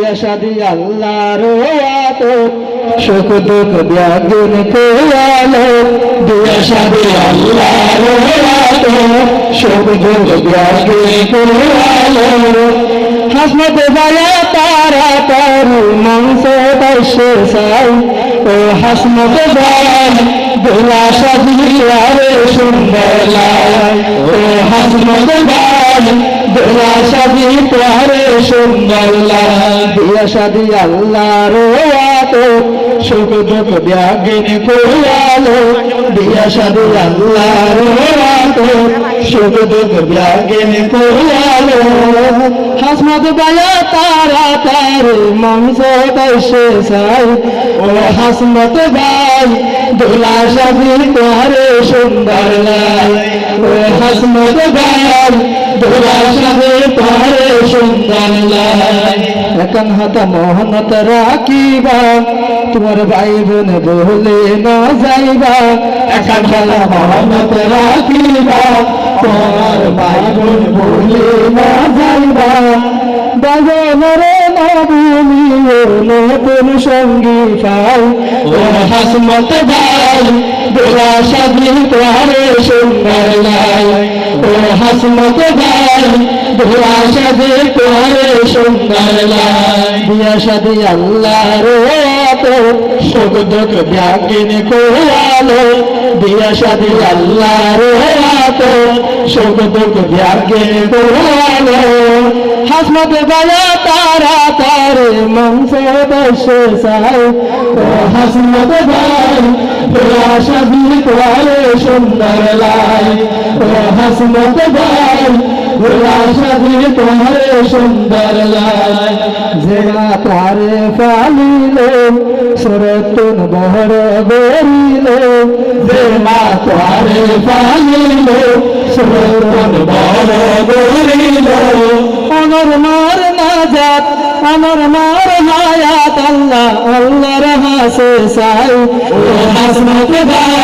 ইয়াশাদি আল্লাহর আত সুখ দুঃখ ব্যাগুন কোয়ালো। দিয়াশাদি আল্লাহর আত সুখ দুঃখ ব্যাগুন কোয়ালো। হাসমত বায়া তারা তারু মাংস দর্শে সাই ও হাসমত বায়া দোলা সাদি আরে সুন্দর লাই ও দোলা সাদি তারে সুন্দর দিয়া সাদি আল্লাহর আত সুখ দুঃখ ব্যাগিন কোয়ালো দিয়া সাদি আল্লাহর আত সুখ দুঃখ ব্যাগিন কোয়ালো হাসমত বায়া তারা তার মাংস দর্শে সাই ও হাসমত বাই দোলা সাদি তারে সুন্দর লাই ও হাসমত বাই হাত মোহনত রাখিবা তোমার ভাই বোন বলে না যাইবা এখন হাত মোহনত রাখিবা তোমার ভাই বোন বলে না যাইবা নতুন সঙ্গী পাই ও হাসমত ভাই দোলা তোমারে সুন্দর লাই ভাই দোলা সাদি তোমারে সুন্দর দিয়া সাদি আল্লাহর আত সুখ দুঃখ ব্যাগিন কোয়ালো দিয়া সাদি আল্লাহর আত সুখ দুঃখ ব্যাগিন কোয়ালো হাসমত বালা তারা তারে মংস দর্শে সাই ও হাসমত ভাই তোরা সাদি তোরে সুন্দর লাই হাসমত ভাই সাদি তোরে সুন্দর লাই জেলা তারে ফালিল সুরতুন বহর যে মা তারে ফালিল সুরতুন বহর গরিল আমার মার নাজাত, আমার মার হায়াত, আল্লাহ, আল্লাহর হাসে সাই ও ভাই।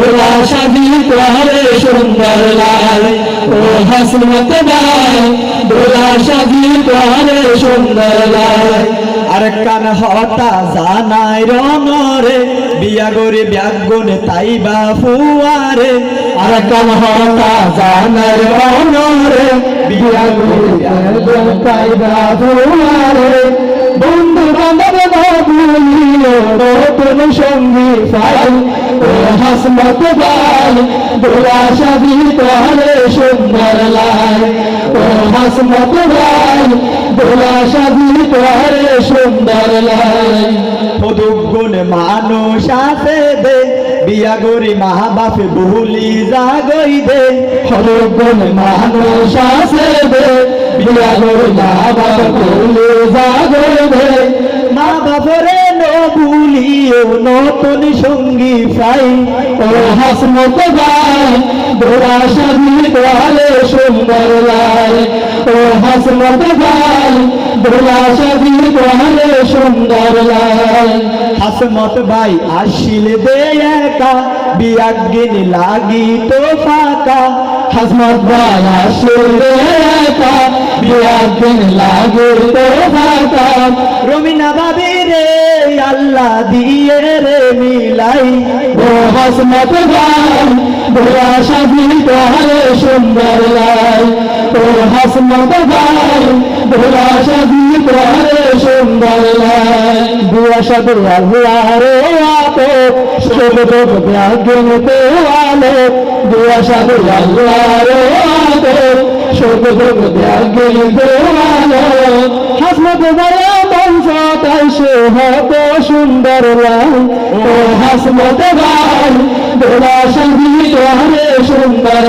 দোলা সাদি তোরে সুন্দর লাই ও হাসমত ভাই দোলা সাদি তোরে সুন্দর কান জানাই রনরে বিয়া গরে ব্যাগুনে তাইবা ফুয়ারে। আর কাম হতা জানার অনরে বিয়া গুলি পাইবা ফুয়ারে। বন্ধু বান্ধব ভুলিও নতুন সঙ্গী হাসমত ভাই দোলা সাদি তোরে সুন্দর লাই। ও হাসমত ভাই দোলা সাদি তোরে সুন্দর লাই। পদুগুণ মানুষ আছে দে বিয়া গরি মা বাপে ভুলি জাগই দে। হরগুন মানুষ আছে দে বিয়া করে মা বাবা বলে জাগে দে। নতুন সঙ্গী পাই। ও হাসমত গায় দোরা সাদি তোয়ালে সুন্দর লাই ও হাসমত গায় দোরা সাদি তোয়ালে সুন্দর লাই হাসমত ভাই আসিল দে একা, বিয়াগিন লাগি তো ফাঁকা। হাসমত গায় আসলে বিয়া দিন লাগে তো রমিনা ভাবি রে আল্লাহ দিয়ে রে মিলাই। ও হাসমত গায় দোরা সাদি তোয়ালে সুন্দর লাই ও হাসমত গায় ভোলা সাদি তোহারে সুন্দর লাই দুয়া সাদি আল্লাহর আপে সব দুঃখ ব্যাগিন তোয়ালে দুয়া সাদি আল্লাহর আপে সব দুঃখ ব্যাগিন তোয়ালে হাসমত গায় বংশ তাই সে হত সুন্দর লাই ও হাসমত গায় দোলা সঙ্গী তোরে সুন্দর